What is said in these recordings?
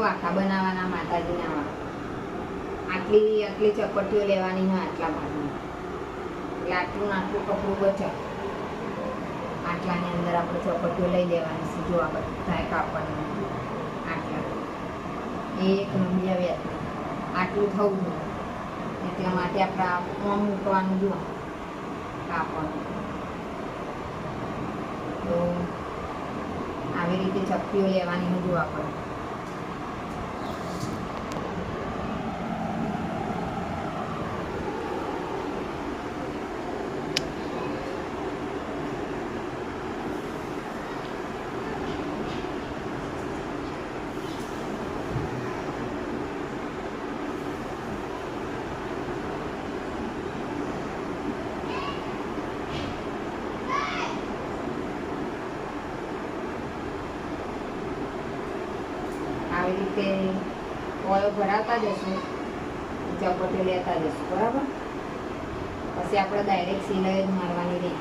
વાંકા બનાવવાના માતાજીના વાંકા. આટલી આટલી ચપટીઓ લેવાની હોય આટલા ભાગની એટલે આટલું આટલું કપડું બચે આટલાની અંદર આપણે ચપટીઓ લઈ લેવાની છે, જો આ બધા કાપડની. આટલા. એક નંબિયા વ્યાજ આટલું થવું જોઈએ એટલા માટે આપણે આમ મૂકવાનું જુઓ. કાપડ. તો આવી રીતે ચપટીઓ લેવાની હજુ આપણે આવી રીતે ઓયો ભરાતા જશું ચપટી લેતા જશું, બરાબર? પછી આપણે ડાયરેક્ટ સિલાઈ જ મારવાની રહી.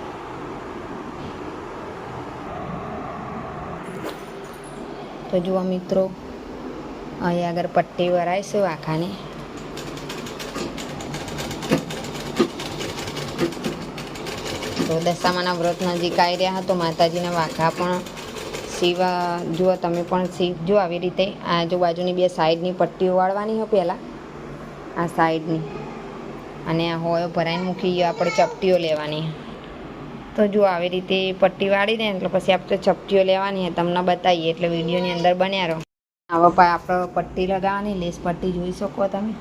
તો જુઓ મિત્રો, અહીં આગળ પટ્ટી વરાઈશું આખાની. તો દશામાના વ્રત નજીક આવી રહ્યા તો માતાજીના વાઘા પણ સીવા, જુઓ તમે પણ સીવજો આવી રીતે આ આજુબાજુની બે સાઈડની પટ્ટીઓ વાળવાની હોય પહેલાં, આ સાઈડની. અને આ હોયો ભરાઈને મૂકી ગયો, આપણે ચપટીઓ લેવાની. તો જો આવી રીતે પટ્ટી વાળી દે એટલે પછી આપણે ચપટીઓ લેવાની તમને બતાવીએ, એટલે વિડીયોની અંદર બન્યા રહો. હવે આપણે પટ્ટી લગાવવાની, લેસ પટ્ટી જોઈ શકો તમે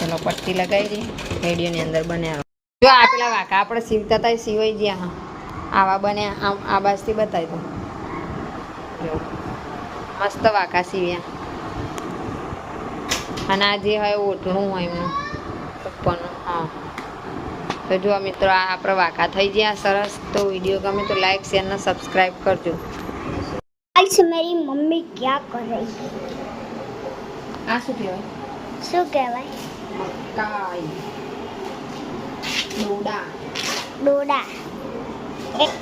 ચલો પટ્ટી લગાવી દઈએ રેડિયોની અંદર બન્યા જો આ પેલા વાંકા સીવતા હતા સીવાઈ ગયા આવા બન્યા આમ આ બાજથી બતાવી દઉં મસ્ત વાંકા સીવ્યા. અને આ જે હોય ઓટણું હોય એમનું ઉપરનું હા. તો જો મિત્રો આ આપણે વાંકા થઈ ગયા સરસ. તો વીડિયો ગમે તો લાઈક શેર ને સબસ્ક્રાઇબ કરજો. આજ મારી મમ્મી ક્યાં કરે? આ શું કહેવાય? શું કહેવાય? મકાઈ ડોડા ડોડા એક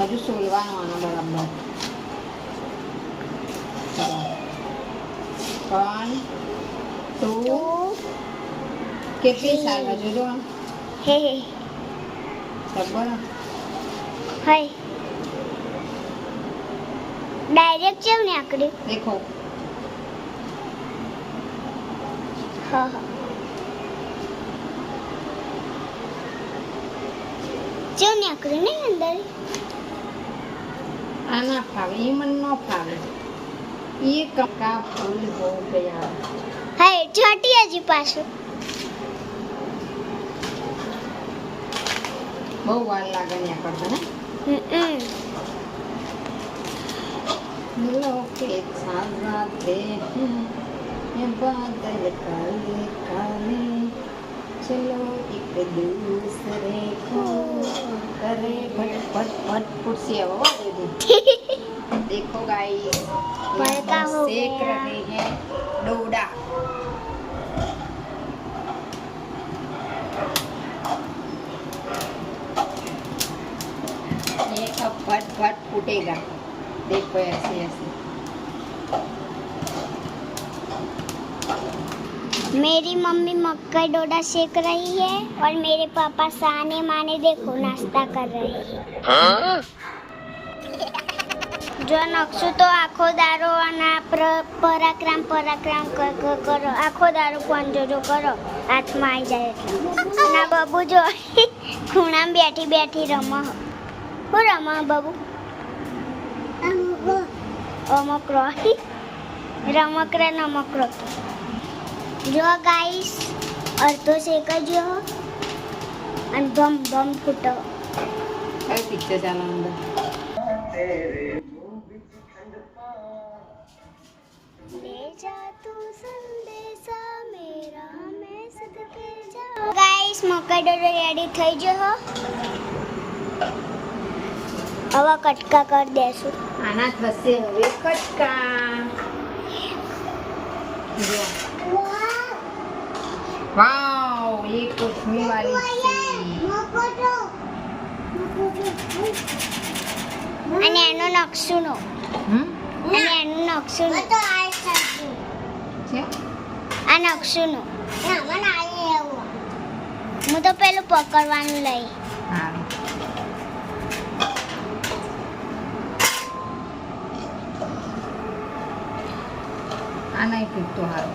હજુ સોલવાનો આનો બરાબર વન ટુ ટુ કેટલી સાલ હજુ જો હે હે ખબર હાય ડાયરેક્ટ કેમ નીકળ્યું દેખો હા હા. કેમ નીકળ્યું ને અંદર. ના ફાવે એ મને ન ફાવે. એ કપડા ફૂલ બહુ ગયા હા છોટી હજી પાછું. બહુ વાર લાગે ને કરતા હમ ને લોકે बादल काले काले चलो एक दूसरे को करे भट भट भट कुर्सी दे देखो गाई सेक रहे हैं डोडा ये फूटेगा देखो ऐसे ऐसे। मेरी मम्मी मक्का डोडा सेक रही है और मेरे पापा साने माने देखो नाश्ता कर रहे हैं જો નકશું તો આખો દારો અને આ પ્ર- પરાક્રમ પરાક્રમ ક- ક- કરો આખો દારો કોણ જોજો કરો હાથમાં આવી જાય એટલે અને આ બાબુ જો ખૂણામાં બેઠી બેઠી રમ હું રમ બાબુ અમકરો રમકરા નમકરો જો ગાઈસ અડધો શેક જ હો અને બમ બમ ફૂટો હવે પિક્ચર ચાલો અંદર ગાઈસ મકાઈ રેડી થઈ ગયો હો હવે કટકા કરી દેશું આના થશે હવે કટકા વાવ એ કોથમી વાળી અને એનો નકશુનો અને એનું નકશુનો છે આ નકશુનો હું તો પેલું પકડવાનું લઈ હા આ નહીં ફૂટતો હારું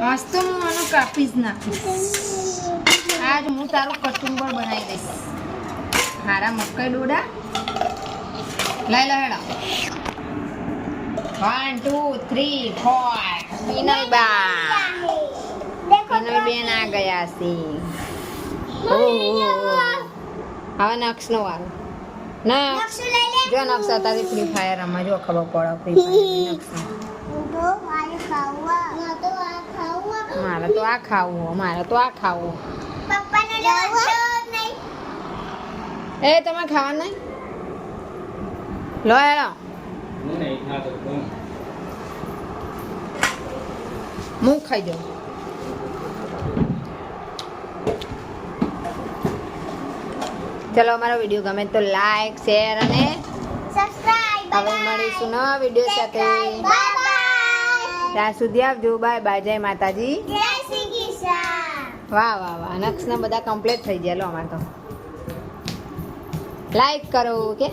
આજ તો હું આનું કાપી જ નાખીશ આજ હું તારું કચુંબર બનાવી દઈશ હારા મકાઈ ડોડા લઈ લો હેડો one two three four Pinal બા પીનલ બેન આ ગયા છે. હવે નક્ષનો વારો નક્ષ જો નક્ષ તારી ફ્રી ફાયર રમવા જો ખબર પડે ફ્રી મારે તો આ ખાવું, મારે તો આ ખાવું. એ, તમે ખાવા નહીં? લો હેડો હું નહીં ખાતો કોણ હું ખાઈ જાઉં. ચલો, અમારો વીડિયો ગમે તો લાઈક શેર અને હવે મળીશું નવા વીડિયો સાથે. ત્યાં સુધી આવજો. બાય બાય જય માતાજી. વાહ વાહ વાહ. નક્ષના બધા કમ્પ્લીટ થઈ ગયા લો અમારે તો. લાઈક કરો કે